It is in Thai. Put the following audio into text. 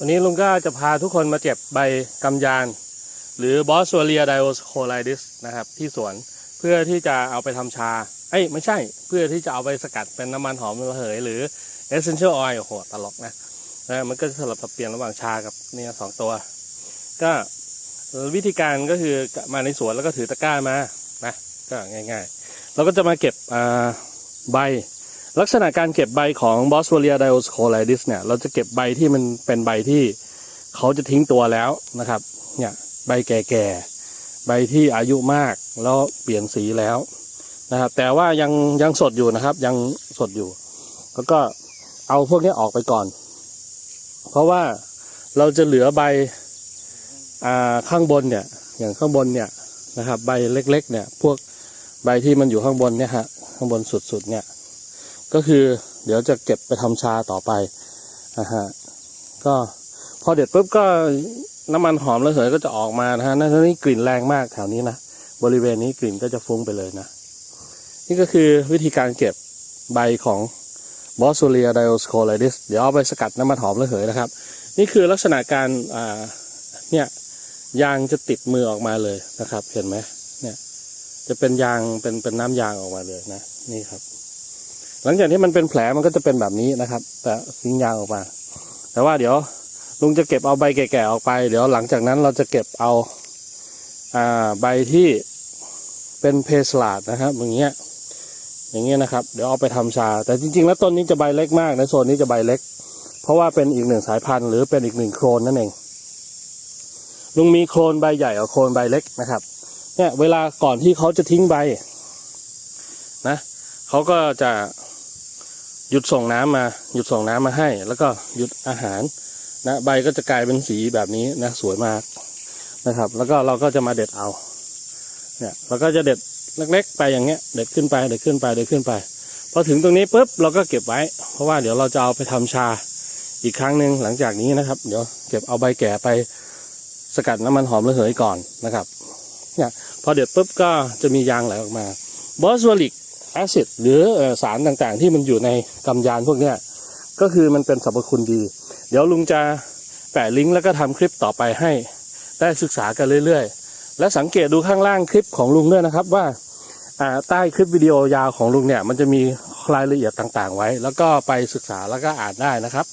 วันนี้ลุงก็จะพาทุกคนมาเก็บใบกำยาน หรือบอสโซเลียไดโอสโคไลดิสนะครับที่สวนเพื่อที่จะเอาไปทำชา เอ้ยไม่ใช่เพื่อที่จะเอาไปสกัดเป็นน้ำมันหอมระเหย หรือ essential oil โอ้โหตลกนะนะมันก็จะสลับสับเปลี่ยนระหว่างชากับเนี่ยสองตัว ก็วิธีการก็คือมาในสวนแล้วก็ถือตะกร้ามานะก็ง่าย ๆ เราก็จะมาเก็บใบ ลักษณะการเก็บใบของ b o s w e l l i a dioscolydes เนี่ยเราจะเก็บใบที่มันเป็นใบที่เขาจะทิ้งตัวแล้วนะครับเนี่ยใบแก่ๆ ใบที่อายุมากแล้วเปลี่ยนสีแล้วนะครับแต่ว่ายังยังสดอยู่นะครับ ยังสดอยู่ แล้วก็เอาพวกนี้ออกไปก่อน เพราะว่าเราจะเหลือใบอ่าข้างบนเนี่ยอย่างข้างบนเนี่ยนะครับใบเล็กๆเนี่ยพวกใบที่มันอยู่ข้างบนเนี่ยฮะข้างบนสุดๆเนี่ย ก็คือเดี๋ยวจะเก็บไปทำชาต่อไปนะฮะก็พอเด็ดปุ๊บก็น้ำมันหอมระเหยก็จะออกมานะฮะนั่นนี่กลิ่นแรงมากแถวนี้นะบริเวณนี้กลิ่นก็จะฟุ้งไปเลยนะ นี่ก็คือวิธีการเก็บใบของบอส u เลียไดโอสโคไลดิสเดี๋ยวเอาไปสกัดน้ำมันหอมระเหยนะครับ นี่คือลักษณะการอ่าเนี่ยยางจะติดมือออกมาเลยนะครับ เห็นไหมเนี่ย จะเป็นยางเป็นเป็นน้ำยางออกมาเลยนะ นี่ครับ หลังจากที่มันเป็นแผลมันก็จะเป็นแบบนี้นะครับ แต่ทิ้งยางออกมา แต่ว่าเดี๋ยวลุงจะเก็บเอาใบแก่ๆออกไป เดี๋ยวหลังจากนั้นเราจะเก็บเอาอ่าใบที่เป็นเพสลาดนะครับ อย่างเงี้ย อย่างเงี้ยนะครับ เดี๋ยวเอาไปทำชา แต่จริงๆ แล้วต้นนี้จะใบเล็กมากนะโซนนี้จะใบเล็ก เพราะว่าเป็นอีกหนึ่งสายพันธุ์หรือเป็นอีกหนึ่งโครนนั่นเองลุงมีโครนใบใหญ่กับโครนใบเล็กนะครับ เนี่ยเวลาก่อนที่เขาจะทิ้งใบนะเขาก็จะ หยุดส่งน้ำมา หยุดส่งน้ำมาให้ แล้วก็หยุดอาหารนะใบก็จะกลายเป็นสีแบบนี้นะสวยมากนะครับ แล้วก็เราก็จะมาเด็ดเอา เนี่ยเราก็จะเด็ดเล็กๆ ไปอย่างเงี้ย เด็ดขึ้นไปเด็ดขึ้นไปเด็ดขึ้นไปพอถึงตรงนี้ปุ๊บเราก็เก็บไว้ เพราะว่าเดี๋ยวเราจะเอาไปทำชาอีกครั้งหนึ่งหลังจากนี้นะครับ เดี๋ยวเก็บเอาใบแก่ไปสกัดน้ำมันหอมระเหยก่อนนะครับเนี่ยพอเด็ดปุ๊บก็จะมียางไหลออกมาบอสวลิก แอซิดหรือสารต่างๆ ที่มันอยู่ในกำยานพวกเนี้ยก็คือมันเป็นสรรพคุณดี เดี๋ยวลุงจะแปะลิงก์แล้วก็ทำคลิปต่อไปให้ ได้ศึกษากันเรื่อยๆ และสังเกตดูข้างล่างคลิปของลุงด้วยนะครับว่าใต้คลิปวิดีโอยาวของลุงเนี่ยมันจะมีรายละเอียดต่างๆ ไว้ แล้วก็ไปศึกษาแล้วก็อ่านได้นะครับ